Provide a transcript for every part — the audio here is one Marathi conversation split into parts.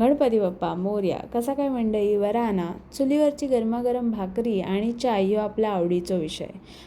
गणपती बाप्पा मोर्या कसा काय मंडई वराना चुलीवरची गरमागरम भाकरी आणि चाय यो आपल्या आवडीचो विषय.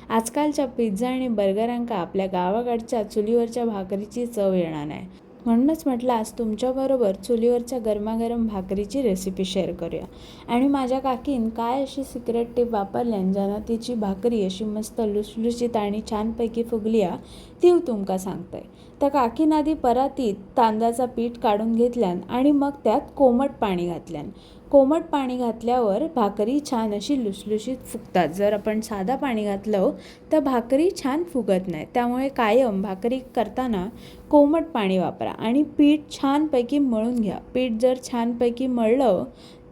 आजकालच्या पिझ्झा आणि बर्गरांका आपल्या गावाकडच्या चुलीवरच्या भाकरीची चव येणार नाही. म्हणूनच म्हटलं आज तुमच्याबरोबर चुलीवरच्या गरमागरम भाकरीची रेसिपी शेअर करूया. आणि माझ्या काकीन काय अशी सिक्रेट टिप वापरल्यान ज्यांना तिची भाकरी अशी मस्त लुसलुशीत आणि छानपैकी फुगली हा ती तुमका सांगतंय. तर काकीन आधी परातीत तांदळाचा पीठ काढून घेतल्यान आणि मग त्यात कोमट पाणी घातल्यान. कोमट पाणी घातल्यावर भाकरी छान अशी लुसलुशीत फुगतात. जर आपण साधा पाणी घातलं तर भाकरी छान फुगत नाही. त्यामुळे कायम भाकरी करताना कोमट पाणी वापरा आणि पीठ छानपैकी मळून घ्या. पीठ जर छानपैकी मळलं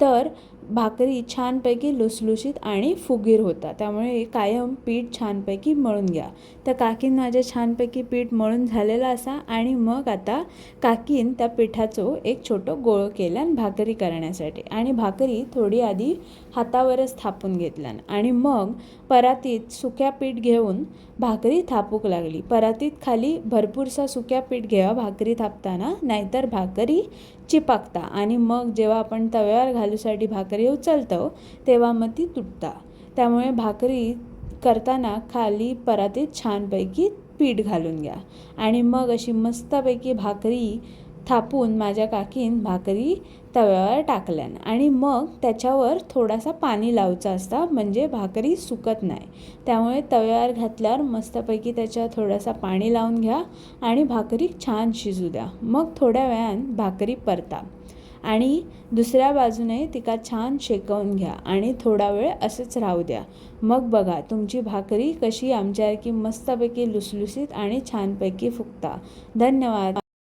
तर भाकरी छानपैकी लुसलुशीत आणि फुगीर होतात. त्यामुळे कायम पीठ छानपैकी मळून घ्या. तर काकीन माझ्या छानपैकी पीठ मळून झालेलं असा आणि मग आता काकीन त्या पिठाचो एक छोटं गोळ केल्यान भाकरी करण्यासाठी. आणि भाकरी थोडी आधी हातावरच थापून घेतल्यान आणि मग परातीत सुक्या पीठ घेऊन भाकरी थापूक लागली. परातीत खाली भरपूरसा सुक्या पीठ घ्यावा भाकरी थापताना नाहीतर भाकरी चिपकता. आणि मग जेव्हा आपण तव्यावर घालूसाठी भाकरी उचलतो तेव्हा मग ती तुटता. त्यामुळे भाकरी करताना खाली परातीत छानपैकी पीठ घालून घ्या. आणि मग अशी मस्तपैकी भाकरी थापून माझ्या काकीन भाकरी तव्यावर टाकल्यान. आणि मग त्याच्यावर थोडासा पाणी लावचा असता म्हणजे भाकरी सुकत नाही. त्यामुळे तव्यावर घातल्यावर मस्तपैकी त्याच्यावर थोडासा पाणी लावून घ्या आणि भाकरी छान शिजू द्या. मग थोड्या वेळान भाकरी परता. आणि दुसऱ्या बाजूने तिका छान शेकवून घ्या आणि थोडा वेळ असंच राहू द्या. मग बघा तुमची भाकरी कशी आमच्यासारखी मस्तपैकी लुसलुसीत आणि छानपैकी फुगता धन्यवाद.